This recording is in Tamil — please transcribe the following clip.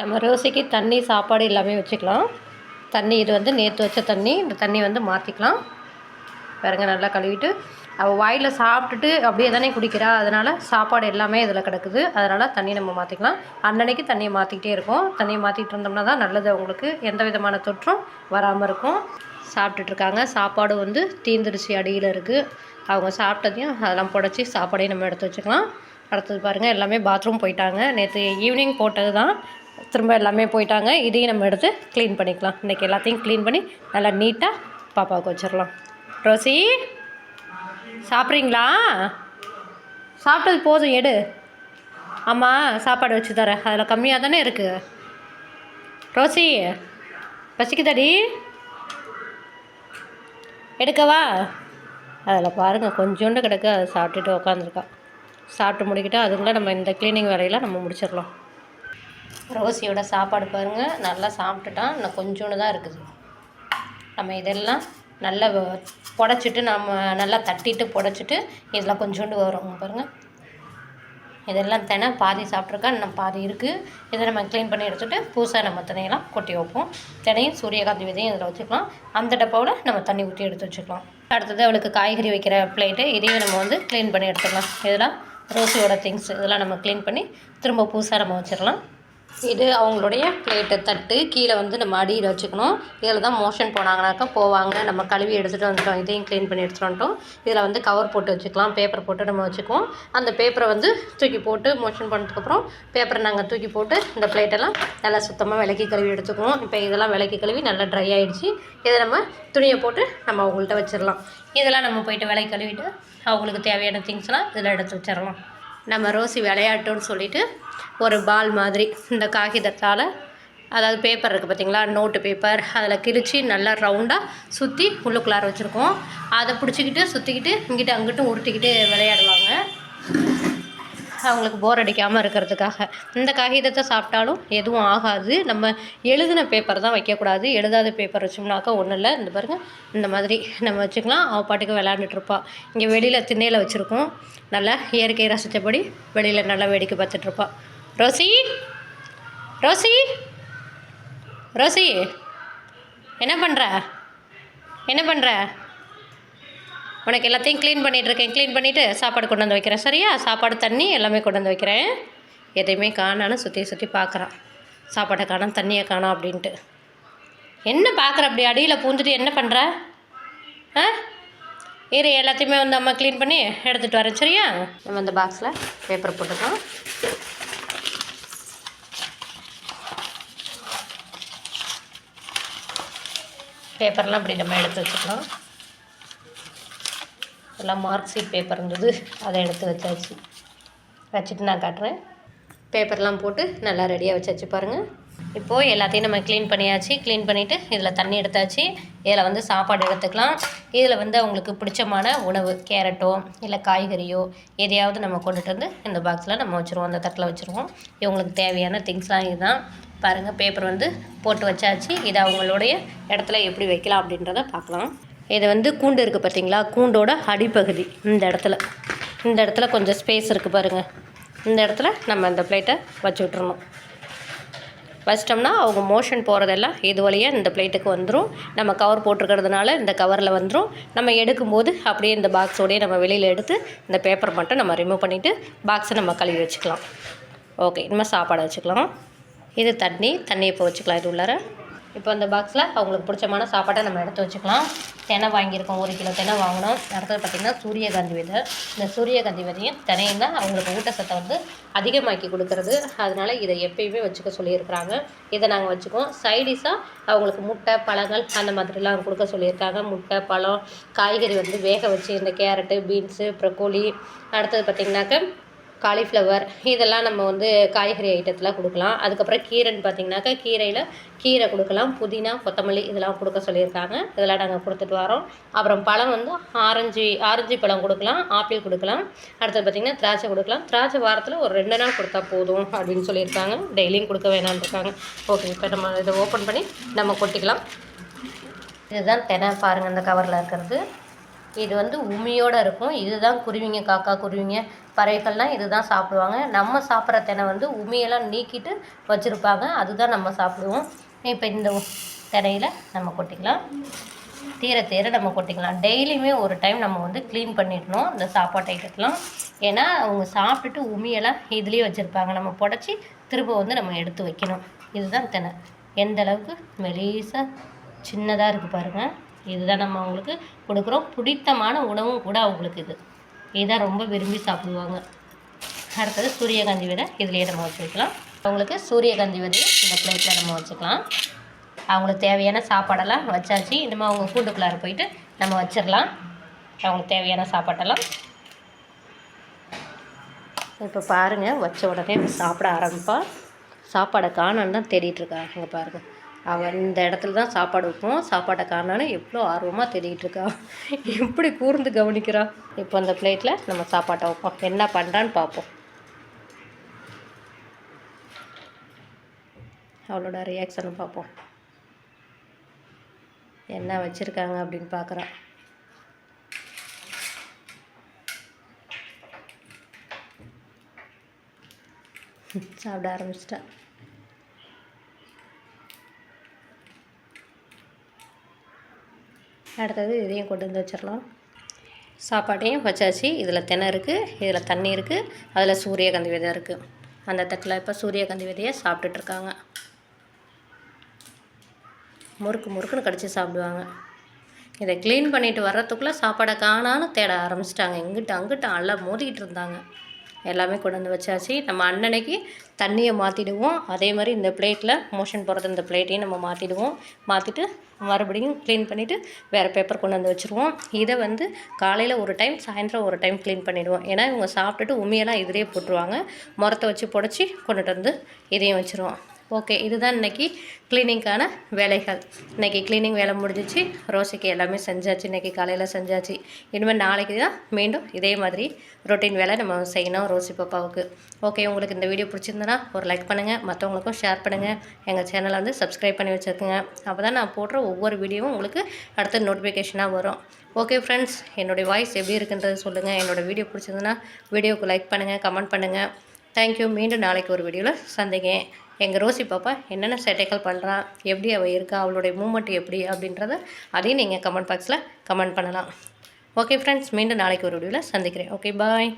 நம்ம ரோசிக்கு தண்ணி சாப்பாடு எல்லாமே வச்சுக்கலாம். தண்ணி இது வந்து நேற்று வச்ச தண்ணி. இந்த தண்ணி வந்து மாற்றிக்கலாம் பாருங்க நல்லா கழுவிட்டு. அவள் வாயில் சாப்பிட்டுட்டு அப்படியே தானே குடிக்கிறா. அதனால் சாப்பாடு எல்லாமே இதில் கிடக்குது. அதனால் தண்ணி நம்ம மாற்றிக்கலாம் அன்னன்னைக்கு தண்ணியை மாற்றிக்கிட்டே இருக்கோம். தண்ணியை மாற்றிட்டு இருந்தோம்னா தான் நல்லது அவங்களுக்கு. எந்த விதமான தொற்றும் வராமல் இருக்கும். சாப்பிட்டுட்ருக்காங்க சாப்பாடு வந்து தீந்துருச்சு அடியில் இருக்குது அவங்க சாப்பிட்டதையும் அதெல்லாம் புடச்சி சாப்பாடையும் நம்ம எடுத்து வச்சுக்கலாம். அடுத்தது பாருங்கள் எல்லாமே பாத்ரூம் போயிட்டாங்க. நேற்று ஈவினிங் போட்டது தான் திரும்ப எல்லாமே போயிட்டாங்க. இதையும் நம்ம எடுத்து க்ளீன் பண்ணிக்கலாம். இன்றைக்கி எல்லாத்தையும் க்ளீன் பண்ணி நல்லா நீட்டாக பாப்பாவுக்கு வச்சிடலாம். ரோசி சாப்பிட்றீங்களா? சாப்பிட்டது போதும் எடு. ஆமாம் சாப்பாடு வச்சு தரேன் அதில் கம்மியாக தானே இருக்குது ரோசி பசிக்குதாடி? எடுக்கவா? அதில் பாருங்கள் கொஞ்சோண்டு கிடக்க. அதை சாப்பிட்டுட்டு உக்காந்துருக்கா. சாப்பிட்டு முடிக்கிட்டு அதுக்குள்ளே நம்ம இந்த க்ளீனிங் வேலையெல்லாம் நம்ம முடிச்சிடலாம். ரோசியோட சாப்பாடு பாருங்கள் நல்லா சாப்பிட்டுட்டான். இன்னும் கொஞ்சோண்டு தான் இருக்குது. நம்ம இதெல்லாம் நல்லா புடச்சிட்டு நம்ம நல்லா தட்டிட்டு புடச்சிட்டு இதெல்லாம் கொஞ்சோண்டு வரும் பாருங்கள் இதெல்லாம் தினை பாதி சாப்பிட்ருக்கா இன்னும் பாதி இருக்குது இதை நம்ம க்ளீன் பண்ணி எடுத்துகிட்டு புதுசாக நம்ம தினையெல்லாம் கொட்டி வைப்போம். தினையும் சூரியகாந்தி விதையும் இதில் வச்சுக்கலாம். அந்த டப்பாவில் நம்ம தண்ணி ஊற்றி எடுத்து வச்சுக்கலாம். அடுத்தது அவளுக்கு காய்கறி வைக்கிற பிளேட்டு இதையும் நம்ம வந்து க்ளீன் பண்ணி எடுத்துக்கலாம். இதெல்லாம் ரோசியோட திங்ஸ் இதெல்லாம் நம்ம க்ளீன் பண்ணி திரும்ப புதுசாக நம்ம வச்சிடலாம். இது அவங்களுடைய பிளேட்டை தட்டு. கீழே வந்து நம்ம அடியில் வச்சுக்கணும். இதில் தான் மோஷன் போனாங்கனாக்கா போவாங்க. நம்ம கழுவி எடுத்துகிட்டு வந்துட்டோம். இதையும் க்ளீன் பண்ணி எடுத்துகிட்டு வந்துட்டோம். இதில் வந்து கவர் போட்டு வச்சுக்கலாம். பேப்பர் போட்டு நம்ம வச்சுக்குவோம். அந்த பேப்பரை வந்து தூக்கி போட்டு மோஷன் பண்ணதுக்கப்புறம் பேப்பரை நாங்கள் தூக்கி போட்டு இந்த பிளேட்டெல்லாம் நல்லா சுத்தமாக விளக்கி கழுவி எடுத்துக்குவோம். இப்போ இதெல்லாம் விளக்கி கழுவி நல்லா ட்ரை ஆகிடுச்சு இதை நம்ம துணியை போட்டு நம்ம அவங்கள்ட்ட வச்சிடலாம். இதெல்லாம் நம்ம போயிட்டு விளக்கி கழுவிட்டு அவங்களுக்கு தேவையான திங்ஸ்லாம் இதில் எடுத்து வச்சிடலாம். நம்ம ரோசி விளையாட்டுன்னு சொல்லிட்டு ஒரு பால் மாதிரி இந்த காகிதத்தால் அதாவது பேப்பர் இருக்குது பார்த்தீங்களா நோட்டு பேப்பர் அதில் கிழிச்சு நல்லா ரவுண்டாக சுற்றி உள்ளுக்குள்ளார வச்சுருக்கோம். அதை பிடிச்சிக்கிட்டு சுற்றிக்கிட்டு இங்கிட்டு அங்கிட்டும் உருட்டிக்கிட்டு விளையாடுவாங்க. அவங்களுக்கு போர் அடிக்காமல் இருக்கிறதுக்காக. இந்த காகிதத்தை சாப்பிட்டாலும் எதுவும் ஆகாது. நம்ம எழுதின பேப்பர் தான் வைக்கக்கூடாது. எழுதாத பேப்பர் வச்சோம்னாக்கா ஒன்றும் இல்லை. இந்த பாருங்க இந்த மாதிரி நம்ம வச்சுக்கலாம். அவள் பாட்டுக்கு விளாண்டுட்ருப்பாள் இங்கே வெளியில் திண்ணையில் வச்சுருக்கோம். நல்லா இயற்கை ரசித்தபடி வெளியில் நல்லா வேடிக்கை பார்த்துட்ருப்பாள் ரோசி? ரோசி? ரோசி? என்ன பண்ணுற என்ன பண்ணுற உனக்கு எல்லாத்தையும் க்ளீன் பண்ணிட்டு இருக்கேன். க்ளீன் பண்ணிவிட்டு சாப்பாடு கொண்டு வந்து வைக்கிறேன். சரியா? சாப்பாடு தண்ணி எல்லாமே கொண்டு வந்து வைக்கிறேன். எதையுமே காணான்னு சுற்றி சுற்றி பார்க்குறான். சாப்பாட்டை காணோம் தண்ணியை காணோம் அப்படின்ட்டு. என்ன பார்க்குற அப்படி? அடியில் பூந்துட்டு என்ன பண்ணுற ஆ? இரு எல்லாத்தையுமே வந்து அம்மா க்ளீன் பண்ணி எடுத்துகிட்டு வரேன். சரியா? நம்ம அந்த பாக்ஸில் பேப்பர் போட்டுக்கலாம். பேப்பர்லாம் அப்படி நம்ம எடுத்து வச்சுக்கலாம். எல்லாம் மார்க் ஷீட் பேப்பர் இருந்தது. அதை எடுத்து வச்சாச்சு. வச்சுட்டு நான் காட்டுறேன். பேப்பர்லாம் போட்டு நல்லா ரெடியாக வச்சாச்சு பாருங்கள் இப்போது எல்லாத்தையும் நம்ம க்ளீன் பண்ணியாச்சு. க்ளீன் பண்ணிவிட்டு இதில் தண்ணி எடுத்தாச்சு. இதில் வந்து சாப்பாடு எடுத்துக்கலாம். இதில் வந்து அவங்களுக்கு பிடிச்சமான உணவு கேரட்டோ இல்லை காய்கறியோ எதையாவது நம்ம கொண்டுட்டு வந்து இந்த பாக்ஸில் நம்ம வச்சுருவோம். அந்த தட்டில் வச்சுருவோம். இவங்களுக்கு தேவையான திங்ஸ்லாம் இதுதான். பாருங்கள் பேப்பர் வந்து போட்டு வச்சாச்சு. இதை அவங்களுடைய இடத்துல எப்படி வைக்கலாம் அப்படின்றத பார்க்கலாம். இது வந்து கூண்டு இருக்குது பார்த்தீங்களா? கூண்டோட அடிப்பகுதி இந்த இடத்துல. இந்த இடத்துல கொஞ்சம் ஸ்பேஸ் இருக்குது பாருங்கள் இந்த இடத்துல நம்ம இந்த பிளேட்டை வச்சு விட்றணும் வச்சிட்டோம்னா அவங்க மோஷன் போகிறதெல்லாம் இது வழியாக இந்த பிளேட்டுக்கு வந்துடும் நம்ம கவர் போட்டிருக்கிறதுனால இந்த கவரில் வந்துடும் நம்ம எடுக்கும்போது அப்படியே இந்த பாக்ஸோடையே நம்ம வெளியில் எடுத்து இந்த பேப்பர் மட்டும் நம்ம ரிமூவ் பண்ணிவிட்டு பாக்ஸை நம்ம கழுவி வச்சுக்கலாம். ஓகே இனிமேல் சாப்பாடு வச்சுக்கலாம். இது தண்ணி தண்ணி இப்போ வச்சுக்கலாம். இது உள்ளார. இப்போ அந்த பாக்ஸில் அவங்களுக்கு பிடிச்சமான சாப்பாட்டை நம்ம எடுத்து வச்சுக்கலாம். தினை வாங்கியிருக்கோம் ஒரு கிலோ தினை வாங்கினோம். அடுத்தது பார்த்திங்கன்னா சூரியகாந்தி விதை. இந்த சூரியகாந்தி விதையும் தினையும் தான் அவங்களுக்கு ஊட்டச்சத்தை வந்து அதிகமாக்கி கொடுக்கறது. அதனால் இதை எப்பயுமே வச்சுக்க சொல்லியிருக்கிறாங்க. இதை நாங்கள் வச்சுக்குவோம். சைடிஷாக அவங்களுக்கு முட்டை பழங்கள் அந்த மாதிரிலாம் கொடுக்க சொல்லியிருக்காங்க. முட்டை பழம் காய்கறி வந்து வேக வச்சு இந்த கேரட்டு பீன்ஸு ப்ரக்கோலி அடுத்தது பார்த்திங்கனாக்க காலிஃப்ளவர் இதெல்லாம் நம்ம வந்து காய்கறி ஐட்டத்தில் கொடுக்கலாம். அதுக்கப்புறம் கீரைன்னு பார்த்தீங்கன்னாக்கா கீரையில் கீரை கொடுக்கலாம் புதினா கொத்தமல்லி இதெல்லாம் கொடுக்க சொல்லியிருக்காங்க. இதெல்லாம் நாங்கள் கொடுத்துட்டு வரோம். அப்புறம் பழம் வந்து ஆரஞ்சு ஆரஞ்சு பழம் கொடுக்கலாம் ஆப்பிள் கொடுக்கலாம். அடுத்தது பார்த்திங்கன்னா திராட்சை கொடுக்கலாம். திராட்சை வாரத்தில் ஒரு ரெண்டு நாள் கொடுத்தா போதும் அப்படின்னு சொல்லியிருக்காங்க. டெய்லியும் கொடுக்க வேணான்னு இருக்காங்க. ஓகே இப்போ நம்ம இதை ஓப்பன் பண்ணி நம்ம கொட்டிக்கலாம். இதுதான் தெனை பாருங்கள் இந்த கவரில் இருக்கிறது. இது வந்து உமியோடு இருக்கும். இதுதான் குருவிங்க காக்கா குருவிங்க. பறவைகள்லாம் இதுதான் சாப்பிடுவாங்க. நம்ம சாப்பிட்ற தினை வந்து உமியெல்லாம் நீக்கிட்டு வச்சுருப்பாங்க. அதுதான் நம்ம சாப்பிடுவோம். இப்போ இந்த தினையில் நம்ம கொட்டிக்கலாம். தீர தீர நம்ம கொட்டிக்கலாம். டெய்லியுமே ஒரு டைம் நம்ம வந்து க்ளீன் பண்ணிடணும். இந்த சாப்பாட்டை எடுக்கலாம். ஏன்னா அவங்க சாப்பிட்டுட்டு உமியெல்லாம் இதுலேயே வச்சுருப்பாங்க. நம்ம புடச்சி திரும்ப வந்து நம்ம எடுத்து வைக்கணும். இதுதான் தினை. எந்த அளவுக்கு மெலீஸாக சின்னதாக இருக்குது பாருங்கள் இதுதான் நம்ம அவங்களுக்கு கொடுக்குறோம். பிடித்தமான உணவும் கூட அவங்களுக்கு இது. இதுதான் ரொம்ப விரும்பி சாப்பிடுவாங்க. அடுத்தது சூரியகாந்தி விதை இதுலேயே நம்ம வச்சு வைக்கலாம் அவங்களுக்கு சூரியகாந்தி விதையை இந்த பிளேட்டில் நம்ம வச்சுக்கலாம். அவங்களுக்கு தேவையான சாப்பாடெல்லாம் வச்சாச்சு. இனிமேல் அவங்க கூண்டுக்குள்ளார போயிட்டு நம்ம வச்சிடலாம். அவங்களுக்கு தேவையான சாப்பாட்டெல்லாம். இப்போ பாருங்கள் வச்ச உடனே சாப்பிட ஆரம்பிப்பா. சாப்பாடை காணான்னு தான் தேடிட்டுருக்காங்க பாருங்கள் அவன் இந்த இடத்துல தான் சாப்பாடு வைப்போம். சாப்பாட்டை காணான்னு எவ்வளோ ஆர்வமாக தேடிட்டு இருக்கா. எப்படி கூர்ந்து கவனிக்கிறா. இப்போ அந்த பிளேட்டில் நம்ம சாப்பாட்டை வைப்போம். என்ன பண்ணுறான்னு பார்ப்போம். அவளோட ரியாக்ஷனை பார்ப்போம். என்ன வச்சுருக்காங்க அப்படின்னு பார்க்குறான் சாப்பிட ஆரம்பிச்சிட்டா. அடுத்தது இதையும் கொண்டு வந்து வச்சிடலாம். சாப்பாட்டையும் வச்சாச்சு. இதில் தினை இருக்குது இதில் தண்ணி இருக்குது அதில் சூரியகாந்தி விதை இருக்குது அந்த தட்டில் இப்போ சூரியகாந்தி விதையை சாப்பிட்டுட்ருக்காங்க முறுக்கு முறுக்குன்னு கடிச்சு சாப்பிடுவாங்க. இதை க்ளீன் பண்ணிட்டு வர்றதுக்குள்ளே சாப்பாடை காணான்னு தேட ஆரம்பிச்சிட்டாங்க. இங்கிட்ட அங்கிட்ட அல்ல மோதிக்கிட்டு இருந்தாங்க. எல்லாமே கொண்டு வந்து வச்சாச்சு. நம்ம அன்னன்னைக்கு தண்ணியை மாற்றிடுவோம் அதே மாதிரி இந்த பிளேட்டில் மோஷன் போகிறது இந்த பிளேட்டையும் நம்ம மாற்றிடுவோம் மாற்றிட்டு மறுபடியும் க்ளீன் பண்ணிவிட்டு வேறு பேப்பர் கொண்டு வந்து வச்சுருவோம். இதை வந்து காலையில் ஒரு டைம் சாயந்தரம் ஒரு டைம் க்ளீன் பண்ணிவிடுவோம் ஏன்னா இவங்க சாப்பிட்டுட்டு உண்மையெல்லாம் இதிலே போட்டுருவாங்க. முரத்தை வச்சு புடச்சி கொண்டுட்டு வந்து இதையும் வச்சுருவோம். ஓகே இதுதான் இன்றைக்கி க்ளீனிங்க்கான வேலைகள். இன்றைக்கி க்ளீனிங் வேலை முடிஞ்சிச்சு. ரோசிக்கு எல்லாமே செஞ்சாச்சு. இன்றைக்கி காலையில் செஞ்சாச்சு. இனிமேல் நாளைக்கு தான் மீண்டும் இதே மாதிரி ரொட்டீன் வேலை நம்ம செய்யணும் ரோசி பாப்பாவுக்கு. ஓகே உங்களுக்கு இந்த வீடியோ பிடிச்சிருந்தனா ஒரு லைக் பண்ணுங்கள் மற்றவங்களுக்கும் ஷேர் பண்ணுங்கள் எங்கள் சேனலை வந்து சப்ஸ்கிரைப் பண்ணி வச்சுருக்குங்க அப்போ தான் நான் போடுற ஒவ்வொரு வீடியோவும் உங்களுக்கு அடுத்த நோட்டிஃபிகேஷனாக வரும். ஓகே ஃப்ரெண்ட்ஸ் என்னுடைய வாய்ஸ் எப்படி இருக்குன்றது சொல்லுங்கள் என்னோடய வீடியோ பிடிச்சிருந்தனா வீடியோவுக்கு லைக் பண்ணுங்கள் கமெண்ட் பண்ணுங்கள் தேங்க்யூ மீண்டும் நாளைக்கு ஒரு வீடியோவில் சந்திங்க எங்கள் ரோசி பாப்பா என்னென்ன சேட்டைகள் பண்ணுறா எப்படி அவள் இருக்கா? அவளுடைய மூமெண்ட் எப்படி? அப்படின்றத அதையும் நீங்கள் கமெண்ட் பாக்ஸில் கமெண்ட் பண்ணலாம். ஓகே ஃப்ரெண்ட்ஸ் மீண்டும் நாளைக்கு ஒரு வீடியோவில் சந்திக்கிறேன். Okay bye